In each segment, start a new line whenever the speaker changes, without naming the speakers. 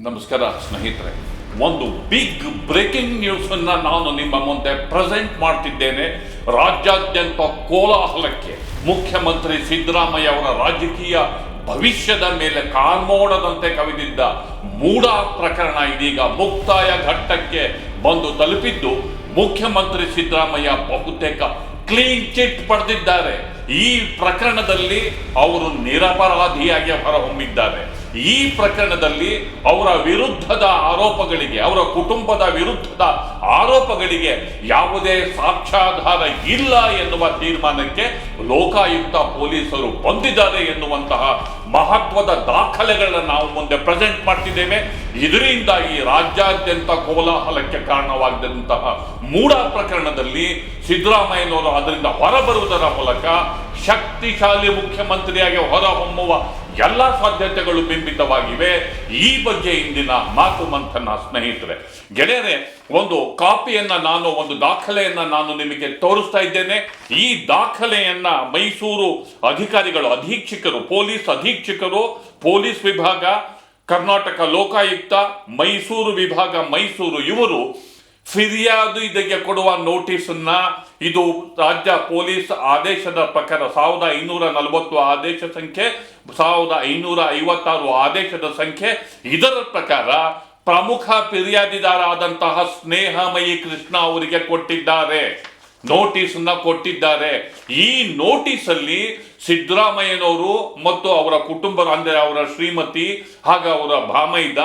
ನಮಸ್ಕಾರ, ಸ್ನೇಹಿತರೆ. ಒಂದು ಬಿಗ್ ಬ್ರೇಕಿಂಗ್ ನ್ಯೂಸ್ ಅನ್ನ ನಾನು ನಿಮ್ಮ ಮುಂದೆ ಪ್ರೆಸೆಂಟ್ ಮಾಡ್ತಿದ್ದೇನೆ ರಾಜ್ಯಾದ್ಯಂತ ಕೋಲಾಹಲಕ್ಕೆ. ಮುಖ್ಯಮಂತ್ರಿ ಸಿದ್ದರಾಮಯ್ಯ ಅವರ ರಾಜಕೀಯ ಭವಿಷ್ಯದ ಮೇಲೆ ಕಾರ್ಮೋಡದಂತೆ ಕವಿದಿದ್ದ ಮೂಡ ಪ್ರಕರಣ ಇದೀಗ ಮುಕ್ತಾಯ ಘಟ್ಟಕ್ಕೆ ಬಂದು ತಲುಪಿದ್ದು, ಮುಖ್ಯಮಂತ್ರಿ ಸಿದ್ದರಾಮಯ್ಯ ಬಹುತೇಕ ಕ್ಲೀನ್ ಚಿಟ್ ಪಡೆದಿದ್ದಾರೆ. ಈ ಪ್ರಕರಣದಲ್ಲಿ ಅವರು ನಿರಪರಾಧಿಯಾಗಿ ಹೊರಹೊಮ್ಮಿದ್ದಾರೆ. ಈ ಪ್ರಕರಣದಲ್ಲಿ ಅವರ ವಿರುದ್ಧದ ಆರೋಪಗಳಿಗೆ, ಅವರ ಕುಟುಂಬದ ವಿರುದ್ಧದ ಆರೋಪಗಳಿಗೆ ಯಾವುದೇ ಸಾಕ್ಷ್ಯಾಧಾರ ಇಲ್ಲ ಎನ್ನುವ ತೀರ್ಮಾನಕ್ಕೆ ಲೋಕಾಯುಕ್ತ ಪೊಲೀಸರು ಬಂದಿದ್ದಾರೆ ಎನ್ನುವಂತಹ ಮಹತ್ವದ ದಾಖಲೆಗಳನ್ನು ನಾವು ಮುಂದೆ ಪ್ರೆಸೆಂಟ್ ಮಾಡ್ತಿದ್ದೇವೆ. ಇದರಿಂದ ಈ ರಾಜ್ಯಾದ್ಯಂತ ಕೋಲಾಹಲಕ್ಕೆ ಕಾರಣವಾಗಿದ್ದಂತಹ ಮೂಡ ಪ್ರಕರಣದಲ್ಲಿ ಸಿದ್ದರಾಮಯ್ಯನವರು ಅದರಿಂದ ಹೊರಬರುವುದರ ಮೂಲಕ ಶಕ್ತಿಶಾಲಿ ಮುಖ್ಯಮಂತ್ರಿಯಾಗಿ ಹೊರಹೊಮ್ಮುವ ಎಲ್ಲ ಸಾಧ್ಯತೆಗಳು ಬಿಂಬಿತವಾಗಿವೆ. ಈ ಬಗ್ಗೆ ಇಂದಿನ ಮಾತು ಮಂಥನ ಸ್ನೇಹಿತರೆ. ಗೆಳೆಯರೆ, ಒಂದು ಕಾಪಿಯನ್ನ ನಾನು, ಒಂದು ದಾಖಲೆಯನ್ನ ನಾನು ನಿಮಗೆ ತೋರಿಸ್ತಾ ಇದ್ದೇನೆ. ಈ ದಾಖಲೆಯನ್ನ ಮೈಸೂರು ಅಧಿಕಾರಿಗಳು, ಅಧೀಕ್ಷಕರು, ಪೊಲೀಸ್ ಅಧೀಕ್ಷಕರು, ಪೊಲೀಸ್ ವಿಭಾಗ, ಕರ್ನಾಟಕ ಲೋಕಾಯುಕ್ತ, ಮೈಸೂರು ವಿಭಾಗ ಮೈಸೂರು ಇವರು ಫಿರ್ಯಾದು ಇದಕ್ಕೆ ಕೊಡುವ ನೋಟಿಸ್ ಅನ್ನ ಇದು ರಾಜ್ಯ ಪೊಲೀಸ್ ಆದೇಶದ ಪ್ರಕಾರ ಸಾವಿರದ ಐನೂರ ನಲವತ್ತು ಆದೇಶ ಸಂಖ್ಯೆ, ಸಾವಿರದ ಐನೂರ ಐವತ್ತಾರು ಆದೇಶದ ಸಂಖ್ಯೆ. ಇದರ ಪ್ರಕಾರ ಪ್ರಮುಖ ಫಿರ್ಯಾದಿದಾರಾದಂತಹ ಸ್ನೇಹಮಯಿ ಕೃಷ್ಣ ಅವರಿಗೆ ಕೊಟ್ಟಿದ್ದಾರೆ. ನೋಟಿಸ್ ಕೊಟ್ಟಿದ್ದಾರೆ. ಈ ನೋಟಿಸ್ ಅಲ್ಲಿ ಸಿದ್ದರಾಮಯ್ಯನವರು ಮತ್ತು ಅವರ ಕುಟುಂಬ ಅಂದರೆ ಅವರ ಶ್ರೀಮತಿ, ಹಾಗೆ ಅವರ ಭಾಮೈದ,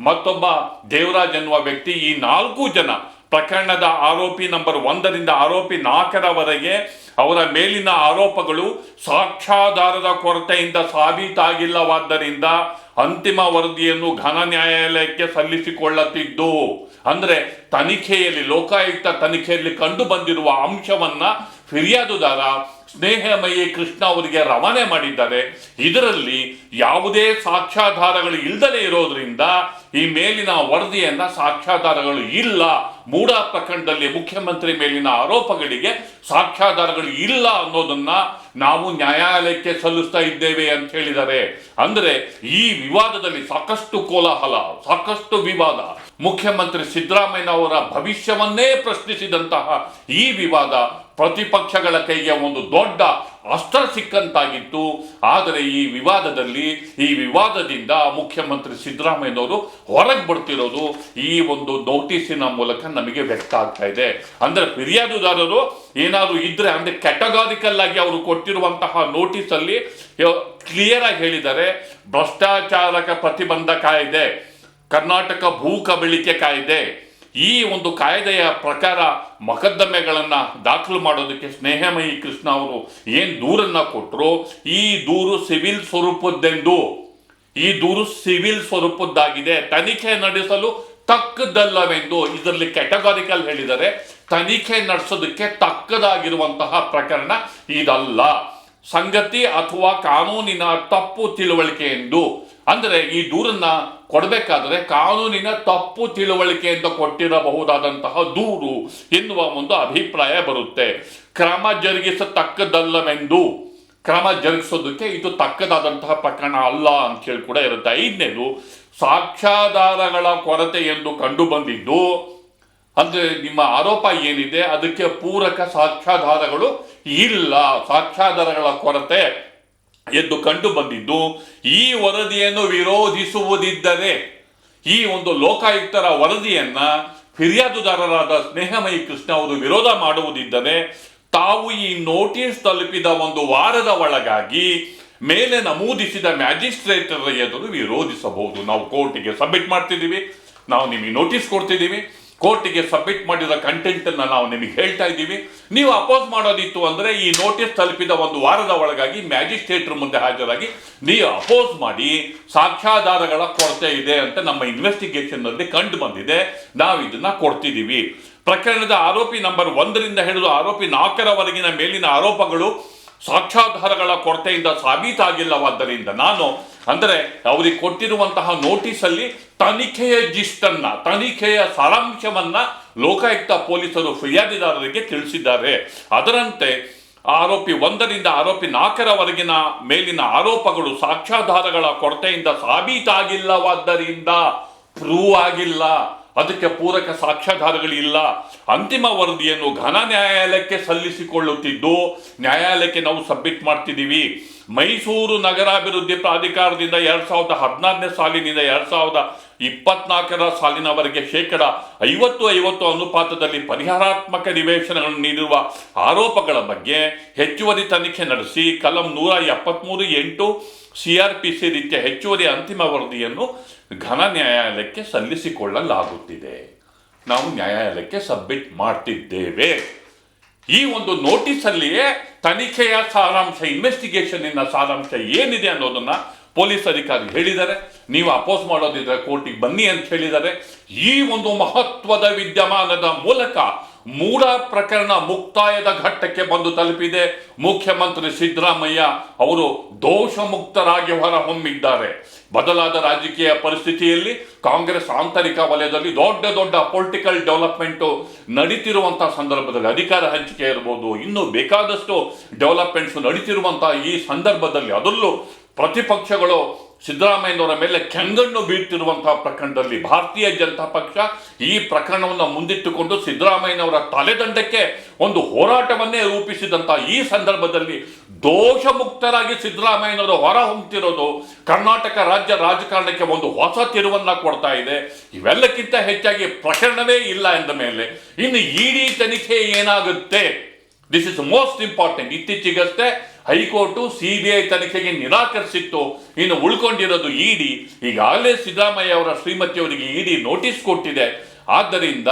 ಮತ್ತೊಬ್ಬ ದೇವರಾಜ್ ಎನ್ನುವ ವ್ಯಕ್ತಿ ಈ ನಾಲ್ಕು ಜನ. ಪ್ರಕರಣದ ಆರೋಪಿ ನಂಬರ್ ಒಂದರಿಂದ ಆರೋಪಿ ನಾಲ್ಕರವರೆಗೆ ಅವರ ಮೇಲಿನ ಆರೋಪಗಳು ಸಾಕ್ಷ್ಯಾಧಾರದ ಕೊರತೆಯಿಂದ ಸಾಬೀತಾಗಿಲ್ಲವಾದ್ದರಿಂದ ಅಂತಿಮ ವರದಿಯನ್ನು ಘನ ನ್ಯಾಯಾಲಯಕ್ಕೆ ಸಲ್ಲಿಸಿಕೊಳ್ಳುತ್ತಿದ್ದು. ಅಂದರೆ ತನಿಖೆಯಲ್ಲಿ, ಲೋಕಾಯುಕ್ತ ತನಿಖೆಯಲ್ಲಿ ಕಂಡು ಬಂದಿರುವ ಅಂಶವನ್ನ ಫಿರ್ಯಾದುದಾರ ಸ್ನೇಹಮಯಿ ಕೃಷ್ಣ ಅವರಿಗೆ ರವಾನೆ ಮಾಡಿದ್ದಾರೆ. ಇದರಲ್ಲಿ ಯಾವುದೇ ಸಾಕ್ಷ್ಯಾಧಾರಗಳು ಇಲ್ಲದೇ ಇರೋದ್ರಿಂದ ಈ ಮೇಲಿನ ವರದಿಯನ್ನ ಸಾಕ್ಷ್ಯಾಧಾರಗಳು ಇಲ್ಲ. ಮೂಡ ಪ್ರಕರಣದಲ್ಲಿ ಮುಖ್ಯಮಂತ್ರಿ ಮೇಲಿನ ಆರೋಪಗಳಿಗೆ ಸಾಕ್ಷ್ಯಾಧಾರಗಳು ಇಲ್ಲ ಅನ್ನೋದನ್ನ ನಾವು ನ್ಯಾಯಾಲಯಕ್ಕೆ ಸಲ್ಲಿಸ್ತಾ ಇದ್ದೇವೆ ಅಂತ ಹೇಳಿದ್ದಾರೆ. ಅಂದ್ರೆ ಈ ವಿವಾದದಲ್ಲಿ ಸಾಕಷ್ಟು ಕೋಲಾಹಲ, ಸಾಕಷ್ಟು ವಿವಾದ. ಮುಖ್ಯಮಂತ್ರಿ ಸಿದ್ದರಾಮಯ್ಯ ಅವರ ಭವಿಷ್ಯವನ್ನೇ ಪ್ರಶ್ನಿಸಿದಂತಹ ಈ ವಿವಾದ ಪ್ರತಿಪಕ್ಷಗಳ ಕೈಗೆ ಒಂದು ದೊಡ್ಡ ಅಸ್ತ್ರ ಸಿಕ್ಕಂತಾಗಿತ್ತು. ಆದರೆ ಈ ವಿವಾದದಲ್ಲಿ, ಈ ವಿವಾದದಿಂದ ಮುಖ್ಯಮಂತ್ರಿ ಸಿದ್ದರಾಮಯ್ಯನವರು ಹೊರಗೆ ಬರ್ತಿರೋದು ಈ ಒಂದು ನೋಟಿಸಿನ ಮೂಲಕ ನಮಗೆ ವ್ಯಕ್ತ ಆಗ್ತಾ ಇದೆ. ಅಂದ್ರೆ ಫಿರ್ಯಾದುದಾರರು ಏನಾದ್ರು ಇದ್ರೆ, ಅಂದ್ರೆ ಕ್ಯಾಟಗಾರಿಕಲ್ ಆಗಿ ಅವರು ಕೊಟ್ಟಿರುವಂತಹ ನೋಟಿಸ್ ಅಲ್ಲಿ ಕ್ಲಿಯರ್ ಆಗಿ ಹೇಳಿದ್ದಾರೆ. ಭ್ರಷ್ಟಾಚಾರಕ ಪ್ರತಿಬಂಧ ಕಾಯ್ದೆ, ಕರ್ನಾಟಕ ಭೂ ಕಬಳಿಕೆ ಕಾಯ್ದೆ ಈ ಒಂದು ಕಾಯ್ದೆಯ ಪ್ರಕಾರ ಮೊಕದ್ದಮೆಗಳನ್ನು ದಾಖಲು ಮಾಡೋದಕ್ಕೆ ಸ್ನೇಹಮಯಿ ಕೃಷ್ಣ ಅವರು ಏನು ದೂರನ್ನು ಕೊಟ್ಟರು ಈ ದೂರು ಸಿವಿಲ್ ಸ್ವರೂಪದ್ದೆಂದು. ಈ ದೂರು ಸಿವಿಲ್ ಸ್ವರೂಪದ್ದಾಗಿದೆ. ತನಿಖೆ ನಡೆಸಲು ತಕ್ಕದ್ದಲ್ಲವೆಂದು ಇದರಲ್ಲಿ ಕ್ಯಾಟಗಾರಿಕಲ್ ಹೇಳಿದರೆ ತನಿಖೆ ನಡೆಸೋದಕ್ಕೆ ತಕ್ಕದಾಗಿರುವಂತಹ ಪ್ರಕರಣ ಇದಲ್ಲ. ಸಂಗತಿ ಅಥವಾ ಕಾನೂನಿನ ತಪ್ಪು ತಿಳುವಳಿಕೆ ಎಂದು. ಅಂದರೆ ಈ ದೂರನ್ನ ಕೊಡಬೇಕಾದರೆ ಕಾನೂನಿನ ತಪ್ಪು ತಿಳುವಳಿಕೆಯಿಂದ ಕೊಟ್ಟಿರಬಹುದಾದಂತಹ ದೂರು ಎನ್ನುವ ಒಂದು ಅಭಿಪ್ರಾಯ ಬರುತ್ತೆ. ಕ್ರಮ ಜರುಗಿಸತಕ್ಕದಲ್ಲವೆಂದು ಕ್ರಮ ಜರುಗಿಸೋದಕ್ಕೆ ಇದು ತಕ್ಕದಾದಂತಹ ಪ್ರಕರಣ ಅಲ್ಲ ಅಂತ ಹೇಳಿ ಕೂಡ ಇರುತ್ತೆ. ಐದನೇದು, ಸಾಕ್ಷ್ಯಾಧಾರಗಳ ಕೊರತೆ ಎಂದು ಕಂಡು ಬಂದಿದ್ದು ಅಂದ್ರೆ ನಿಮ್ಮ ಆರೋಪ ಏನಿದೆ, ಅದಕ್ಕೆ ಪೂರಕ ಸಾಕ್ಷ್ಯಾಧಾರಗಳು ಇಲ್ಲ, ಸಾಕ್ಷ್ಯಾಧಾರಗಳ ಕೊರತೆ ಎಂದು ಕಂಡು ಬಂದಿದ್ದು, ಈ ವರದಿಯನ್ನು ವಿರೋಧಿಸುವುದಿದ್ದರೆ, ಈ ಒಂದು ಲೋಕಾಯುಕ್ತರ ವರದಿಯನ್ನ ಫಿರ್ಯಾದುದಾರರಾದ ಸ್ನೇಹಮಯಿ ಕೃಷ್ಣ ಅವರು ವಿರೋಧ ಮಾಡುವುದಿದ್ದರೆ, ತಾವು ಈ ನೋಟಿಸ್ ತಲುಪಿದ ಒಂದು ವಾರದ ಒಳಗಾಗಿ ಮೇಲೆ ನಮೂದಿಸಿದ ಮ್ಯಾಜಿಸ್ಟ್ರೇಟರ ಎದುರು ವಿರೋಧಿಸಬಹುದು. ನಾವು ಕೋರ್ಟಿಗೆ ಸಬ್ಮಿಟ್ ಮಾಡ್ತಿದ್ದೀವಿ, ನಾವು ನಿಮಗೆ ನೋಟಿಸ್ ಕೊಡ್ತಿದ್ದೀವಿ. ಕೋರ್ಟಿಗೆ ಸಬ್ಮಿಟ್ ಮಾಡಿದ ಕಂಟೆಂಟ್ ಅನ್ನ ನಾವು ನಿಮಗೆ ಹೇಳ್ತಾ ಇದ್ದೀವಿ. ನೀವು ಅಪೋಸ್ ಮಾಡೋದಿತ್ತು ಅಂದ್ರೆ ಈ ನೋಟಿಸ್ ತಲುಪಿದ ಒಂದು ವಾರದ ಒಳಗಾಗಿ ಮ್ಯಾಜಿಸ್ಟ್ರೇಟರ್ ಮುಂದೆ ಹಾಜರಾಗಿ ನೀವು ಅಪೋಸ್ ಮಾಡಿ ಸಾಕ್ಷ್ಯಾಧಾರಗಳ ಕೊರತೆ ಇದೆ ಅಂತ ನಮ್ಮ ಇನ್ವೆಸ್ಟಿಗೇಷನ್ ಅಲ್ಲಿ ಕಂಡು ಬಂದಿದೆ. ನಾವು ಇದನ್ನ ಕೊಡ್ತಿದ್ದೀವಿ. ಪ್ರಕರಣದ ಆರೋಪಿ ನಂಬರ್ ಒಂದರಿಂದ ಹಿಡಿದು ಆರೋಪಿ ನಾಲ್ಕರವರೆಗಿನ ಮೇಲಿನ ಆರೋಪಗಳು ಸಾಕ್ಷ್ಯಾಧಾರಗಳ ಕೊರತೆಯಿಂದ ಸಾಬೀತಾಗಿಲ್ಲವಾದ್ದರಿಂದ ನಾನು, ಅಂದರೆ ಅವರಿಗೆ ಕೊಟ್ಟಿರುವಂತಹ ನೋಟಿಸ್ ಅಲ್ಲಿ ತನಿಖೆಯ ಜಿಸ್ಟನ್ನ ತನಿಖೆಯ ಸಾರಾಂಶವನ್ನ ಲೋಕಾಯುಕ್ತ ಪೊಲೀಸರು ಫಿರ್ಯಾದಿದಾರರಿಗೆ ತಿಳಿಸಿದ್ದಾರೆ. ಅದರಂತೆ ಆರೋಪಿ ಒಂದರಿಂದ ಆರೋಪಿ ನಾಲ್ಕರವರೆಗಿನ ಮೇಲಿನ ಆರೋಪಗಳು ಸಾಕ್ಷ್ಯಾಧಾರಗಳ ಕೊರತೆಯಿಂದ ಸಾಬೀತಾಗಿಲ್ಲವಾದ್ದರಿಂದ ಪ್ರೂವ್ ಆಗಿಲ್ಲ. ಅದಕ್ಕೆ ಪೂರಕ ಸಾಕ್ಷ್ಯಾಧಾರಗಳಿಲ್ಲ ಅಂತಿಮ ವರದಿಯನ್ನು ಘನ ನ್ಯಾಯಾಲಯಕ್ಕೆ ಸಲ್ಲಿಸಿಕೊಳ್ಳುತ್ತಿದ್ದು, ನ್ಯಾಯಾಲಯಕ್ಕೆ ನಾವು ಸಬ್ಮಿಟ್ ಮಾಡ್ತಿದ್ದೀವಿ. ಮೈಸೂರು ನಗರಾಭಿವೃದ್ಧಿ ಪ್ರಾಧಿಕಾರದಿಂದ ಎರಡ್ ಸಾವಿರದ ಹದಿನಾರನೇ ಸಾಲಿನಿಂದ ಎರಡ್ ಸಾವಿರದ ಇಪ್ಪತ್ನಾಲ್ಕರ ಸಾಲಿನವರೆಗೆ ಶೇಕಡ ಐವತ್ತು ಐವತ್ತು ಅನುಪಾತದಲ್ಲಿ ಪರಿಹಾರಾತ್ಮಕ ನಿವೇಶನಗಳನ್ನು ನೀಡಿರುವ ಆರೋಪಗಳ ಬಗ್ಗೆ ಹೆಚ್ಚುವರಿ ತನಿಖೆ ನಡೆಸಿ, ಕಲಂ ನೂರ ಎಪ್ಪತ್ತ್ಮೂರು ಎಂಟು ಸಿಆರ್ಪಿಸಿ ರೀತಿಯ ಹೆಚ್ಚುವರಿ ಅಂತಿಮ ವರದಿಯನ್ನು ಘನ ನ್ಯಾಯಾಲಯಕ್ಕೆ ಸಲ್ಲಿಸಿಕೊಳ್ಳಲಾಗುತ್ತಿದೆ. ನಾವು ನ್ಯಾಯಾಲಯಕ್ಕೆ ಸಬ್ಮಿಟ್ ಮಾಡ್ತಿದ್ದೇವೆ. ಈ ಒಂದು ನೋಟಿಸಲ್ಲಿಯೇ ತನಿಖೆಯ ಸಾರಾಂಶ, ಇನ್ವೆಸ್ಟಿಗೇಷನ್ನಿನ ಸಾರಾಂಶ ಏನಿದೆ ಅನ್ನೋದನ್ನ ಪೊಲೀಸ್ ಅಧಿಕಾರಿ ಹೇಳಿದ್ದಾರೆ. ನೀವು ಅಪೋಸ್ ಮಾಡೋದಿದ್ರೆ ಕೋರ್ಟಿಗೆ ಬನ್ನಿ ಅಂತ ಹೇಳಿದ್ದಾರೆ. ಈ ಒಂದು ಮಹತ್ವದ ವಿದ್ಯಮಾನದ ಮೂಲಕ ಮೂಡ ಪ್ರಕರಣ ಮುಕ್ತಾಯದ ಘಟ್ಟಕ್ಕೆ ಬಂದು ತಲುಪಿದೆ. ಮುಖ್ಯಮಂತ್ರಿ ಸಿದ್ದರಾಮಯ್ಯ ಅವರು ದೋಷ ಮುಕ್ತರಾಗಿ ಹೊರಹೊಮ್ಮಿದ್ದಾರೆ. ಬದಲಾದ ರಾಜಕೀಯ ಪರಿಸ್ಥಿತಿಯಲ್ಲಿ ಕಾಂಗ್ರೆಸ್ ಆಂತರಿಕ ವಲಯದಲ್ಲಿ ದೊಡ್ಡ ದೊಡ್ಡ ಪೊಲಿಟಿಕಲ್ ಡೆವಲಪ್ಮೆಂಟ್ ನಡೀತಿರುವಂತಹ ಸಂದರ್ಭದಲ್ಲಿ ಅಧಿಕಾರ ಹಂಚಿಕೆ ಇರ್ಬೋದು, ಇನ್ನೂ ಬೇಕಾದಷ್ಟು ಡೆವಲಪ್ಮೆಂಟ್ಸ್ ನಡೀತಿರುವಂತಹ ಈ ಸಂದರ್ಭದಲ್ಲಿ ಅದರಲ್ಲೂ ಪ್ರತಿಪಕ್ಷಗಳು ಸಿದ್ದರಾಮಯ್ಯನವರ ಮೇಲೆ ಕೆಂಗಣ್ಣು ಬೀಳ್ತಿರುವಂತಹ ಪ್ರಕರಣದಲ್ಲಿ ಭಾರತೀಯ ಜನತಾ ಪಕ್ಷ ಈ ಪ್ರಕರಣವನ್ನು ಮುಂದಿಟ್ಟುಕೊಂಡು ಸಿದ್ದರಾಮಯ್ಯನವರ ತಲೆದಂಡಕ್ಕೆ ಒಂದು ಹೋರಾಟವನ್ನೇ ರೂಪಿಸಿದಂತಹ ಈ ಸಂದರ್ಭದಲ್ಲಿ ದೋಷಮುಕ್ತರಾಗಿ ಸಿದ್ದರಾಮಯ್ಯನವರು ಹೊರ ಹೊಮ್ತಿರೋದು ಕರ್ನಾಟಕ ರಾಜ್ಯ ರಾಜಕಾರಣಕ್ಕೆ ಒಂದು ಹೊಸ ತಿರುವನ್ನ ಕೊಡ್ತಾ ಇದೆ. ಇವೆಲ್ಲಕ್ಕಿಂತ ಹೆಚ್ಚಾಗಿ ಪ್ರಕರಣವೇ ಇಲ್ಲ ಎಂದ ಮೇಲೆ ಇನ್ನು ಇಡೀ ತನಿಖೆ ಏನಾಗುತ್ತೆ? ದಿಸ್ ಇಸ್ ಮೋಸ್ಟ್ ಇಂಪಾರ್ಟೆಂಟ್ ಇತ್ತೀಚೆಗಷ್ಟೇ high court C B I ತನಿಖೆಗೆ ನಿರಾಕರಿಸಿತ್ತು. ಇನ್ನು ಉಳ್ಕೊಂಡಿರೋದು ಇಡಿ. ಈಗಾಗಲೇ ಸಿದ್ದರಾಮಯ್ಯ ಅವರ ಶ್ರೀಮತಿಯವರಿಗೆ ಇಡಿ ನೋಟಿಸ್ ಕೊಟ್ಟಿದೆ. ಆದ್ದರಿಂದ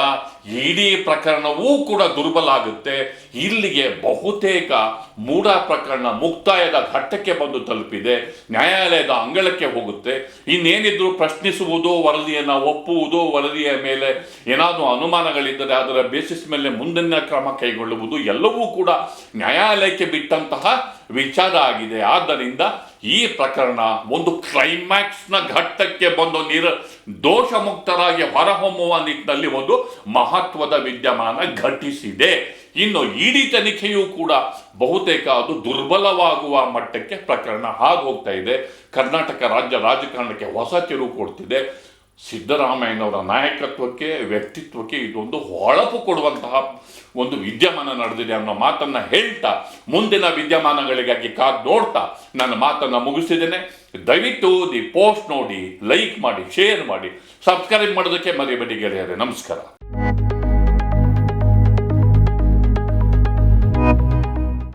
ಇಡೀ ಪ್ರಕರಣವೂ ಕೂಡ ದುರ್ಬಲ ಆಗುತ್ತೆ. ಇಲ್ಲಿಗೆ ಬಹುತೇಕ ಮೂಡ ಪ್ರಕರಣ ಮುಕ್ತಾಯದ ಘಟ್ಟಕ್ಕೆ ಬಂದು ತಲುಪಿದೆ. ನ್ಯಾಯಾಲಯದ ಅಂಗಳಕ್ಕೆ ಹೋಗುತ್ತೆ. ಇನ್ನೇನಿದ್ರು ಪ್ರಶ್ನಿಸುವುದು, ವರದಿಯನ್ನು ಒಪ್ಪುವುದು, ವರದಿಯ ಮೇಲೆ ಏನಾದರೂ ಅನುಮಾನಗಳಿದ್ದರೆ ಅದರ ಬೇಸಿಸ್ ಮೇಲೆ ಮುಂದಿನ ಕ್ರಮ ಕೈಗೊಳ್ಳುವುದು ಎಲ್ಲವೂ ಕೂಡ ನ್ಯಾಯಾಲಯಕ್ಕೆ ಬಿಟ್ಟಂತಹ ವಿಚಾರ ಆಗಿದೆ. ಆದ್ದರಿಂದ ಈ ಪ್ರಕರಣ ಒಂದು ಕ್ಲೈಮ್ಯಾಕ್ಸ್ನ ಘಟ್ಟಕ್ಕೆ ಬಂದು ನಿರ, ದೋಷಮುಕ್ತರಾಗಿ ಹೊರಹೊಮ್ಮುವ ನಿಟ್ಟಿನಲ್ಲಿ ಒಂದು ಮಹತ್ವದ ವಿದ್ಯಮಾನ ಘಟಿಸಿದೆ. ಇನ್ನು ಇಡೀ ತನಿಖೆಯೂ ಕೂಡ ಬಹುತೇಕ ಅದು ದುರ್ಬಲವಾಗುವ ಮಟ್ಟಕ್ಕೆ ಪ್ರಕರಣ ಹಾದು ಹೋಗ್ತಾ ಇದೆ. ಕರ್ನಾಟಕ ರಾಜ್ಯ ರಾಜಕಾರಣಕ್ಕೆ ಹೊಸ ತಿರುವು ಕೊಡ್ತಿದೆ. ಸಿದ್ದರಾಮಯ್ಯನವರ ನಾಯಕತ್ವಕ್ಕೆ, ವ್ಯಕ್ತಿತ್ವಕ್ಕೆ ಇದೊಂದು ಹೊಳಪು ಕೊಡುವಂತಹ ಒಂದು ವಿದ್ಯಮಾನ ನಡೆದಿದೆ ಅನ್ನೋ ಮಾತನ್ನು ಹೇಳ್ತಾ, ಮುಂದಿನ ವಿದ್ಯಮಾನಗಳಿಗಾಗಿ ಕಾದ್ ನೋಡ್ತಾ ನನ್ನ ಮಾತನ್ನು ಮುಗಿಸಿದ್ದೇನೆ. ದಯವಿಟ್ಟು ದಿ ಪೋಸ್ಟ್ ನೋಡಿ, ಲೈಕ್ ಮಾಡಿ, ಶೇರ್ ಮಾಡಿ, ಸಬ್ಸ್ಕ್ರೈಬ್ ಮಾಡೋದಕ್ಕೆ ಮರಿಬೇಡಿ ಗೆಳೆಯರೆ. ನಮಸ್ಕಾರ.